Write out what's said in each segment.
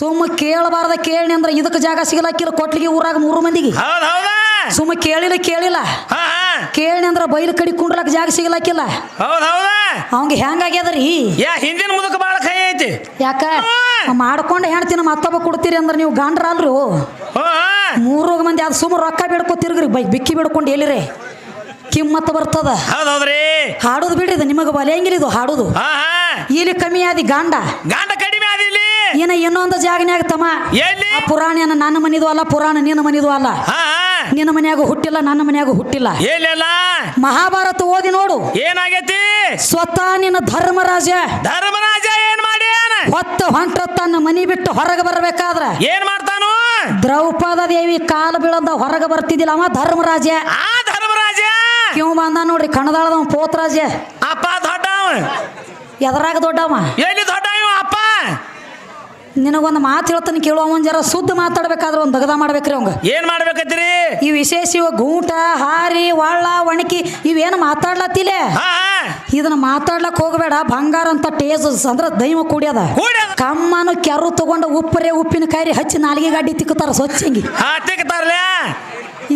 ಸುಮ್ಮ ಕೇಳಬಾರ್ದ ಕೇಳಿ ಅಂದ್ರೆ ಇದಕ್ಕೆ ಜಾಗ ಸಿಗಲಾಕಿಲ್ಲ ಕೊಟ್ಲಿಗೆ ಊರಾಗ ಮೂರು ಮಂದಿಗೆ. ಸುಮ್ಮ ಕೇಳಿಲ್ಲ ಕೇಳಿಲ್ಲ. ಕೇಳಿ ಅಂದ್ರೆ ಬೈಲು ಕಡಿ ಕುಂಡ್ಲಕ್ ಜಾಗ ಸಿಗಲಾಕಿಲ್ಲ. ಅವಂಗ ಹೆಂಗಾಗ್ಯದ್ರಿ ಹಿಂದಿನ ಮುದಕ ಬಾಳ ಕೈ ಐತಿ. ಯಾಕ? ಮಾಡ್ಕೊಂಡು ಹೆಣ್ತಿನ ಮತ್ತೊಬ್ಬ ಕೊಡ್ತೀರಿ ಅಂದ್ರೆ ನೀವು ಗಂಡ್ರ ಅಲ್ರಿ ಹೋ ಹಾ. ಮೂರು ಮಂದಿ ಅದು ಸುಮ್ಮ ರೊಕ್ಕ ಬಿಡ್ಕೊತಿರ್ಗ್ರಿ. ಬೈ ಬಿಕ್ಕಿ ಬಿಡ್ಕೊಂಡು ಎಲ್ಲಿರಿ? ಕಿಮ್ಮತ್ತ ಬರ್ತದ. ಹಾಡೋದು ಬಿಡ್ರಿ ಇದು ನಿಮಗೆ ಬಲೆಯಂಗಿಲ್ಲ ಇದು ಹಾಡೋದು. ಇಲ್ಲಿ ಕಮ್ಮಿ ಆದಿ ಗಾಂಡ. ಗಾಂಡ ಆದಿಲ್ಲಿ ಏನ ಇನ್ನೊಂದು ಜಾಗನ್ಯಾಗ ತಮ್ಮ. ಎಲ್ಲಿ? ಆ ಪುರಾಣ ನನ್ನ ಮನಿದು ಅಲ್ಲ ಪುರಾಣ ನಿನ್ನ ಮನಿದು ಅಲ್ಲ. ಹಾ ನಿನ್ನ ಮನ್ಯಾಗ ಹುಟ್ಟಿಲ್ಲ ನನ್ನ ಮನ್ಯಾಗ ಹುಟ್ಟಿಲ್ಲ. ಏನಿಲ್ಲ ಮಹಾಭಾರತ ಓದಿ ನೋಡು. ಏನಾಗೈತಿ? ಸ್ವತಃ ನಿನ್ನ ಧರ್ಮರಾಜ. ಧರ್ಮರಾಜ ಏನ್ ಮಾಡಿ ಹೊತ್ತ ಹೊಂಟ್ರ ತನ್ನ ಮನಿ ಬಿಟ್ಟು ಹೊರಗೆ ಬರಬೇಕಾದ್ರ. ಏನ್ ಮಾಡ್ತಾನು? ದ್ರೌಪದ ದೇವಿ ಕಾಲು ಬೀಳದ ಹೊರಗೆ ಬರ್ತಿದ್ದಿಲ್ಲ ಅವ ಧರ್ಮರಾಜ. ಆ ಧರ್ಮರಾಜ? ಇವ್ ಬಂದ ನೋಡ್ರಿ ಕಣದಾಳದವ ಪೋತ್ರಾಜ. ಅಪ್ಪ ದೊಡ್ಡವ. ಎದರಾಗ ದೊಡ್ಡವ ಎಲ್ಲಿ ದೊಡ್ಡ ಇವ ಅಪ್ಪ ನಿನಗೊಂದು ಮಾತು ಹೇಳ್ತಾನೆ ಕೇಳುವ ಅವನ್ ಜರ ಶುದ್ಧ ಮಾತಾಡ್ಬೇಕಾದ್ರೆ ಒಂದು ದಗದ ಮಾಡ್ಬೇಕ್ರಿ ಅವಂಗ. ಏನ್ ಮಾಡ್ಬೇಕತ್ತೀರಿ? ಈ ವಿಶೇಷ ಇವ ಗೂಟ ಹಾರಿ ಒಳ್ಳ ಒಣಕಿ ಇವೇನು ಮಾತಾಡ್ಲತ್ತಿಲ್ಲ ಇದನ್ನ ಮಾತಾಡ್ಲಕ್ ಹೋಗಬೇಡ ಬಂಗಾರ ಅಂತ ಟೇಸ್ ಅಂದ್ರ ದೈವ ಕುಡಿಯದ ಕೂಡಿ ಕಮ್ಮನು ಕೆರು ತಗೊಂಡು ಉಪ್ಪರೆ ಕಾಯಿ ಹಚ್ಚಿ ನಾಲಿಗೆ ಗಾಡಿ ತಿಕ್ಕುತ್ತಾರ ಸ್ವಚ್ಛಂಗಿ.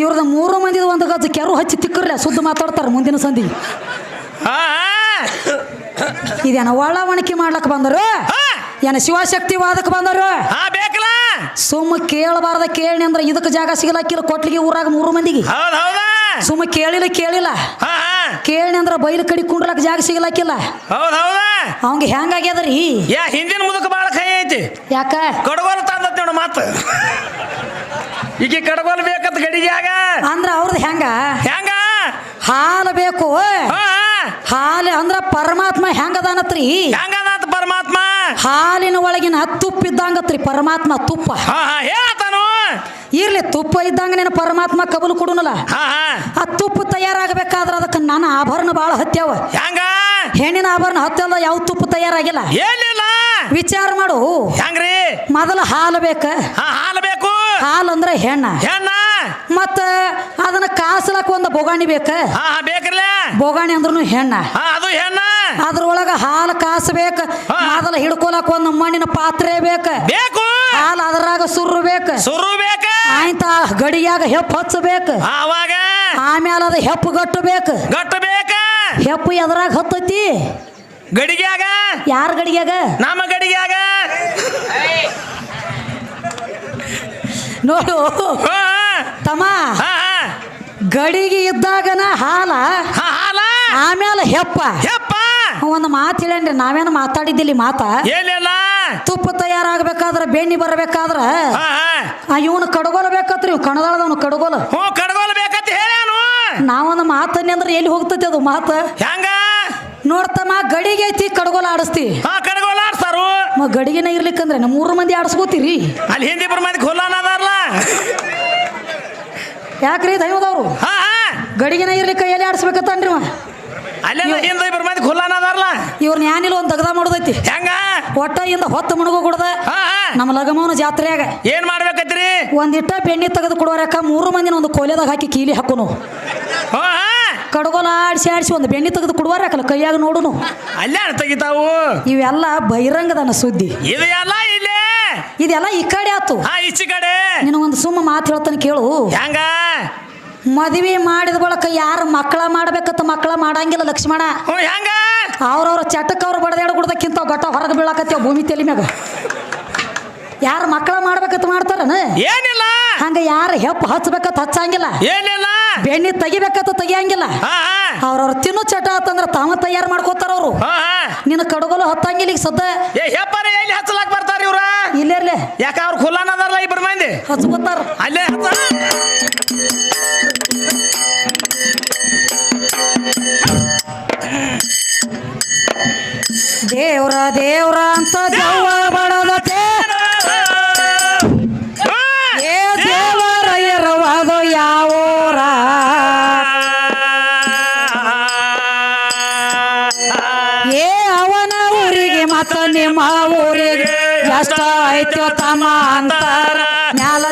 ಇವ್ರದ ಮೂರು ಮಂದಿದ ಒಂದು ಗಜ ಕೆರು ಹಚ್ಚಿ ತಿಕ್ಕರ್ಲ ಶುದ್ಧ ಮಾತಾಡ್ತಾರ ಮುಂದಿನ ಸಂದಿ ಹಾ ಇದೇನ ಒಳ ಒಣಕಿ ಮಾಡ್ಲಕ್ ಬಂದರು? ಏನ ಶಿವಶಕ್ತಿ ವಾದಕ್ ಬಂದರು ಹಾ ಬೇಕಲ್ಲ? ಸುಮ್ಮ ಕೇಳಬಾರ್ದ ಕೇಳಿ ಅಂದ್ರೆ ಇದಕ್ಕೆ ಜಾಗ ಸಿಗಲಾಕಿಲ್ಲ ಕೊಟ್ಲಿಗೆ ಊರಾಗ ಮೂರು ಮಂದಿಗೆ. ಹೌದ್ ಹೌದಾ? ಸುಮ್ಮ ಕೇಳಿಲ್ಲ ಕೇಳಿಲ್ಲ. ಹಾ ಹಾ. ಕೇಳಿ ಅಂದ್ರೆ ಬೈಲು ಕಡಿ ಕುಂಡ್ಲಕ್ ಜಾಗ ಸಿಗಲಾಕಿಲ್ಲ. ಹೌದ್ ಹೌದಾ? ಅವಂಗ ಹೆಂಗಾಗ್ಯದ್ರಿ ಯಾ ಹಿಂದಿನ ಮುದುಕ ಬಾಳ ಕೈ ಐತಿ. ಯಾಕ? ಕಡಗೋಲು ತಂದತ್ ನೋಡು ಮಾತು. ಈಗ ಕಡಗೋಲ್ ಬೇಕಂತ ಜಾಗ ಅಂದ್ರ ಅವ್ರದ್ದು ಹೆಂಗ? ಹೆಂಗ? ಹಾಲು ಬೇಕು. ಹಾ ಹಾಲು ಅಂದ್ರ ಪರಮಾತ್ಮ ಹೆಂಗದಾನತ್ರಿ ಪರಮಾತ್ಮ ಹಾಲಿನ ಒಳಗಿನ ತುಪ್ಪ ಇದ್ದಂಗತ್ರಿ ಪರಮಾತ್ಮ ತುಪ್ಪ. ಹೇಳತಾನು? ಇರ್ಲಿ ತುಪ್ಪ ಇದ್ದಂಗ ನೀನು ಪರಮಾತ್ಮ ಕಬಲು ಕೊಡುನಲ್ಲ. ಆ ತುಪ್ಪ ತಯಾರಾಗಬೇಕಾದ್ರೆ ಅದಕ್ಕೆ ನನ್ನ ಆಭರಣ ಬಹಳ ಹತ್ಯಾವ. ಹೆಂಗ? ಹೆಣ್ಣಿನ ಆಭರಣ ಹತ್ತಲ್ಲ ಯಾವ ತುಪ್ಪ ತಯಾರಾಗಿಲ್ಲ. ಏನಿಲ್ಲ. ವಿಚಾರ ಮಾಡು. ಹೆಂಗ್ರಿ? ಮೊದಲು ಹಾಲು ಬೇಕ. ಹಾಲು ಬೇಕು. ಹಾಲು ಅಂದ್ರೆ ಹೆಣ್ಣ. ಹೆಣ್ಣ? ಮತ್ತ ಅದನ್ನ ಕಾಸಲಕ್ಕ ಒಂದು ಬೊಗಾಣಿ ಬೇಕ. ಬೇಕ್ರಲ್ಲ ಬೊಗಾಣಿ ಅಂದ್ರೂ ಹೆಣ್ಣ. ಅದು ಹೆಣ್ಣ. ಅದ್ರೊಳಗ ಹಾಲು ಕಾಸು ಬೇಕು ಅದನ್ನ ಹಿಡ್ಕೊಳಕ್ ಒಂದು ಮಣ್ಣಿನ ಪಾತ್ರೆ ಬೇಕ. ಬೇಕು. ಹಾಲು ಅದ್ರಾಗ ಸುರ್ರು ಬೇಕ. ಸುರ್ರು ಬೇಕು. ಆಯ್ತ ಗಡಿಯಾಗ ಹೆಪ್ಪು ಹಚ್ಚಬೇಕು. ಆವಾಗ ಆಮೇಲೆ ಅದು ಹೆಪ್ಪು ಗಟ್ಟಬೇಕು ಗಟ್ಟ ಬೇಕ. ಹೆಪ್ಪು ಎದ್ರಾಗ ಹತ್ತೈತಿ. ಗಡಿಗ್ಯಾಗ. ಯಾರ ಗಡಿಗ್ಯಾಗ? ನಮ್ಮ ಗಡಿಗ್ಯಾಗ. ನೋಡು. ತಮ್ಮ ಗಡಿಗೆ ಇದ್ದಾಗನ ಹಾಲ ಹಾಲ. ಆಮೇಲೆ ಹೆಪ್ಪ. ಯಪ್ಪ ಒಂದು ಮಾತು ಹೇಳೇನ್ರಿ ನಾವೇನು ಮಾತಾಡಿದ್ದಿಲ್ಲ ಮಾತ? ಏನಿಲ್ಲ. ತುಪ್ಪ ತಯಾರಾಗಬೇಕಾದ್ರ ಬೆಣ್ಣಿ ಬರಬೇಕಾದ್ರ? ಇವನು ಕಡಗೋಲ ಬೇಕತ್ರಿ ಇವ್ ಕಣದಾಳದವನು ಕಡಗೋಲ. ಹ್ಞೂ ಕಡ್ಗೋಲ್ ಬೇಕಂತ ಹೇಳ್ಯಾನು ನಾವೊಂದು ಮಾತನ್ನಿ ಅಂದ್ರೆ ಎಲ್ಲಿ ಹೋಗ್ತೈತಿ ಅದು ಮಾತು? ಹೆಂಗ? ನೋಡ್ತಮ್ಮ ಗಡಿಗೆ ಐತಿ ಕಡಗೋಲ ಆಡಿಸ್ತಿ. ಹಾ ಕಡ್ಗೋಲ್ ಆಡ್ಸಾರು ಮ ಗಡಿಗೆನ ಇರ್ಲಿಕ್ಕಂದ್ರೆ ನಮ್ಮ ಮೂರು ಮಂದಿ ಆಡಿಸ್ಕೋತೀರಿ ಅಲ್ಲಿ ಹಿಂದಿ ಬರ್ ಮಂದಿ ಅದಾರಲ್ಲ ಯಾಕ್ರಿ ದೈವದವ್ರು? ಗಡಿಗೆನ ಇರ್ಲಿಕ್ಕ ಎಲ್ಲಿ ಆಡಿಸ್ಬೇಕತ್ತನ್ರಿ ಅಲ್ಲಿ ಹಿಂದಿ ಬರ ಮಂದಿ ಇವ್ರನ್ನ ಏನಿಲ್ಲ ಒಂದು ತಗದ ಮಾಡೋದೈತಿ. ಹೆಂಗ? ಒಟ್ಟ ಇಂದ ಹೊತ್ತು ಮುಣಗು ಕುಡ್ದ. ನಮ್ಮ ಲಗಮವನ ಜಾತ್ರೆಯಾಗ. ಏನ್ ಮಾಡ್ಬೇಕೈತ್ರಿ? ಒಂದಿಟ್ಟ ಬೆಣ್ಣೆ ತೆಗೆದು ಕೊಡೋರಕ್ಕ ಮೂರು ಮಂದಿನ ಒಂದು ಕೊಲೆದಾಗ ಹಾಕಿ ಕೀಲಿ ಹಾಕೋನು. ಕಡಗೋಲ ಆಡಿಸಿ ಆಡಿಸಿ ಒಂದು ಬೆಣ್ಣೆ ತೆಗೆದು ಕೊಡುವಾರಕ್ಕಲ್ಲ ಕೈಯಾಗ ನೋಡುನು. ಅಲ್ಲೇ ತೆಗಿತಾವು? ಇವೆಲ್ಲ ಬಹಿರಂಗದನ ಸುದ್ದಿ. ಇದೆಲ್ಲ ಇಲ್ಲೇ? ಇದೆಲ್ಲ ಈ ಕಡೆ ಆತು. ಈಚೆ ಕಡೆ. ನಿನಗೊಂದು ಸುಮ್ಮ ಮಾತು ಹೇಳ್ತಾನೆ ಕೇಳು. ಹೆಂಗ? ಮದುವೆ ಮಾಡಿದ ಬಳಕ ಯಾರು ಮಕ್ಕಳ ಮಾಡ್ಬೇಕಂತ ಮಕ್ಕಳ ಮಾಡಂಗಿಲ್ಲ ಲಕ್ಷ್ಮಣ. ಹ್ಞೂ ಹೆಂಗ? ಅವ್ರವ್ರ ಚಟಕ್ಕೆ ಅವ್ರು ಬಡದಾಡ ಕೊಡ್ದಕ್ಕಿಂತ ಗಟ್ಟ ಹೊರಗೆ ಬೀಳಾಕತ್ತೀವ ಭೂಮಿ ತಲೆ ಮ್ಯಾಗ. ಯಾರು ಮಕ್ಕಳ ಮಾಡ್ಬೇಕಂತ ಮಾಡ್ತಾರನ? ಏನಿಲ್ಲ. ಹಂಗ ಯಾರು ಹೆಪ್ಪು ಹಚ್ಬೇಕಂತ ಹಚ್ಚಂಗಿಲ್ಲ. ಏನಿಲ್ಲ. ಬೆಣ್ಣೆ ತೆಗಿಬೇಕಂತ ತೆಗಿಯಂಗಿಲ್ಲ. ಅವ್ರವ್ರ ತಿನ್ನು ಚಟ ಆತಂದ್ರ ತಾವ ತಯಾರು ಮಾಡ್ಕೋತಾರ ಅವರು. ನಿನ್ನ ಕಡಗೋಲು ಹತ್ತಂಗಿಲ್ಲ ಈಗ ಸದ್ದ. ಎಲ್ಲಿ ಹಚ್ಚಲಾಕ್ ಬರ್ತಾರ ಇವ್ರ? ಇಲ್ಲೇರ್ಲೆ ಯಾಕ ಅವ್ರು ಖುಲ್ಲಾನ ಅದಾರಲ್ಲ ಇಬ್ಬರು ಮಂದಿ? ಹಚ್ಕೋತಾರ ಅಲ್ಲೇ ಹಚ್ಚ. ದೇವ್ರ ದೇವ್ರ ಅಂತ ದವ್ವ ಬಡದತೆ. ಏ ದೇವರ ಎರವಾದು ಯಾವೋರ. ಏ ಅವನ ಊರಿಗೆ ಮತ್ತ ನಿಮ್ಮ ಊರಿಗೆ ಎಷ್ಟ ಐತೋ ತಮ್ಮ ಅಂತಾರ. ಮ್ಯಾಲ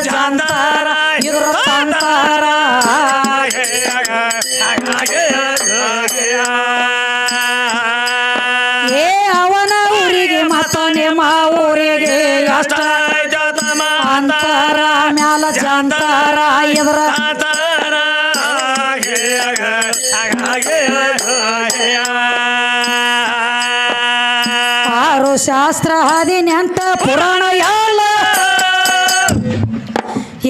ಹಾಗೆ ಆರು ಶಾಸ್ತ್ರ ಹದಿನೆಂಟ ಪುರಾಣ ಯಾಲ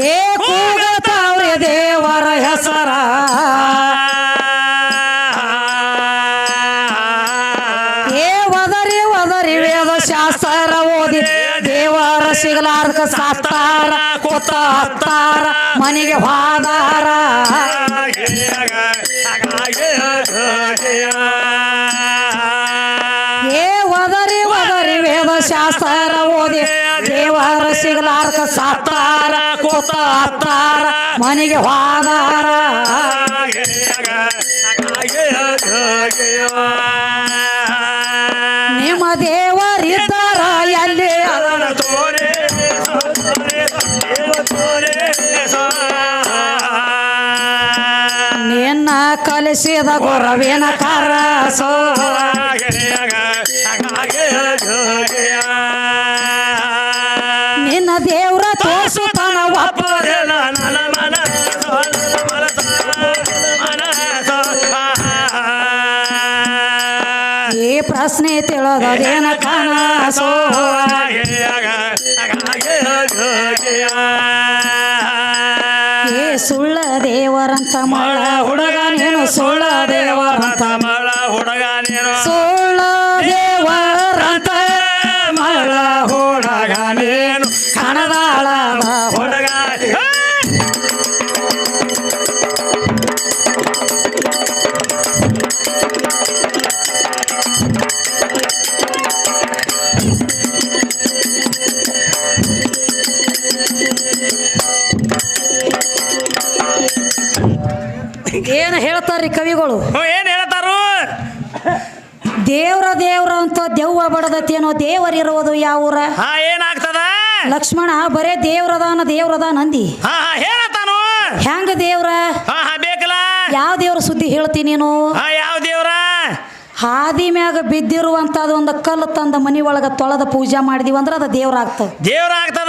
ಏ ಕೂಗತಾವ್ರೆ ದೇವರ ಹೆಸರ. ಏ ಒದರಿ ಒದರಿ ವೇದ ಶಾಸ್ತ್ರ ಓದಿ ದೇವರ ಸಿಗಲಾರ್ಕ ಸಾಸ್ತಾರ. ಕೊತ್ತ ಹತ್ತಾರ, ಮನೆಗೆ ಹಾದಾರ ಏ ಒದರಿ ಒದರಿ ವೇದ ಶಾಸ್ತ್ರ ಓದಿ, ದೇವರ ಸಿಗಲಾರ್ಕ ಸಾತಾರ ಕೋತ ಹತ್ತಾರ, ಮನೆಗೆ ಹೋದಾರ ಕಲಿಸಿದ ಗುರವಿನ ಕರಸೋ ನಿನ್ನ ದೇವ್ರ ಒಪ್ಪ ಈ ಪ್ರಶ್ನೆ ತಿಳೋದೇನ ಕನಸೋ ಏ ಸುಳ್ಳ ದೇವರಂತ ಮಳ ಹುಡುಗ ನೀನು ಸುಳ್ಳ ದೇವರಂತ ಹೇಳ್ತಾರ್ರಿ ಕವಿಗಳು. ಏನ್ ಹೇಳ್ತಾರು? ದೇವ್ರ ದೇವ್ರ ಅಂತ ದೆವ್ವ ಬಡದತ್ತೇನೋ ದೇವರಿರುವುದು ಯಾವೂರ? ಊರ ಏನಾಗ್ತದ? ಲಕ್ಷ್ಮಣ ಬರೇ ದೇವ್ರದಾನ ದೇವ್ರದ ನಂದಿ ಹಾ ಹಾ ಹೇಳತಾನು ಹೆಂಗ ದೇವ್ರ? ಬೇಕಲ್ಲ? ಯಾವ ದೇವ್ರ ಸುದ್ದಿ ಹೇಳ್ತಿ ನೀನು? ಯಾವ ದೇವ್ರ? ಹಾದಿ ಮ್ಯಾಗ ಬಿದ್ದಿರುವಂತದ ಒಂದು ಕಲ್ಲು ತಂದ ಮನಿ ಒಳಗ ತೊಳೆದ ಪೂಜೆ ಮಾಡಿದೀವಿ ಅಂದ್ರೆ ಅದು ದೇವ್ರ ಆಗ್ತದ. ದೇವ್ರ ಆಗ್ತದ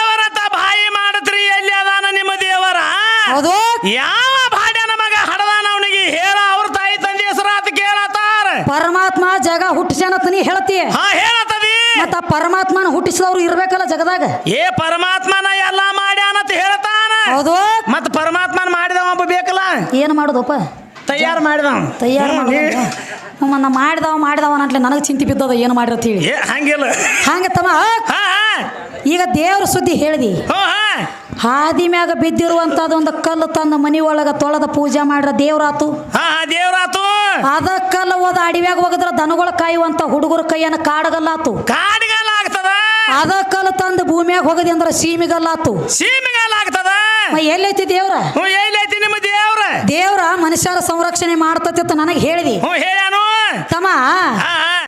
ಹೌದು? ಯಾವ ಭಾಡ್ಯನ ಮಗ ಹಡದಾನ ಅವನಿಗೆ? ಹೇಳ ಅವ್ರ ತಾಯಿ ತಂದೆ ಹೆಸರಾತ ಕೇಳತ್ತಾರ. ಪರಮಾತ್ಮ ಜಗ ಹುಟ್ಟಿಸ್ಯಾನತ ನೀ ಹೇಳ್ತಿ ಹಾ ಹೇಳತ್ತದಿ. ಮತ್ತ ಪರಮಾತ್ಮನ ಹುಟ್ಟಿಸಿದವ್ರು ಇರ್ಬೇಕಲ್ಲ ಜಗದಾಗ. ಏ ಪರಮಾತ್ಮನ ಎಲ್ಲಾ ಮಾಡ್ಯಾನಂತ ಹೇಳ್ತಾನ. ಹೌದು? ಮತ್ ಪರಮಾತ್ಮನ ಮಾಡಿದವ ಒಬ್ಬ ಬೇಕಲ್ಲ? ಏನು ಮಾಡೋದಪ್ಪ? ತಯಾರು ಮಾಡಿದವ. ತಯಾರು ಹ್ಮ್, ಮಾಡಿದವ ಮಾಡಿದವ ಅಂತಲೇ ನನಗೆ ಚಿಂತೆ ಬಿದ್ದದ ಏನು ಮಾಡಿರತ್ ಹೇಳಿ. ಏ ಹಂಗಿಲ್ಲ. ಹಂಗ ತಮ್ಮ ಹಾ ಹಾ. ಈಗ ದೇವ್ರ ಸುದ್ದಿ ಹೇಳಿದಿ. ಹೋ ಹಾ. ಹಾದಿ ಮ್ಯಾಗ ಬಿದ್ದಿರುವಂತದ ಒಂದು ಕಲ್ಲು ತಂದ ಮನಿ ಒಳಗ ತೊಳೆದ ಪೂಜೆ ಮಾಡ್ರ ದೇವ್ರಾತು. ಹಾ ದೇವ್ರಾತು. ಅದ ಕಲ್ಲು ಹೋದ ಅಡಿವ್ಯಾಗ ಹೋಗದ್ರ ದನಗಳ ಕಾಯುವಂತ ಹುಡುಗರ ಕೈಯನ್ನ ಕಾಡಗಲ್ಲಾತು. ಕಾಡಿಗಾಲ ಆಗ್ತದ ಅದ ಕಲ್ಲು ತಂದು ಭೂಮಿಯಾಗ ಹೋಗದಿ ಅಂದ್ರ ಸೀಮಿಗಲ್ಲಾತು. ಸೀಮಿಗಲ್ಲ ಆಗ್ತದ ಎಲ್ಲೈತಿ ದೇವ್ರ? ಎಲ್ಲೈತಿ ನಿಮ್ಮ ದೇವ್ರ? ದೇವ್ರ ಮನುಷ್ಯರ ಸಂರಕ್ಷಣೆ ಮಾಡ್ತತಿ ಅಂತ ನನಗೆ ಹೇಳಿದಿ. ತಮ್ಮ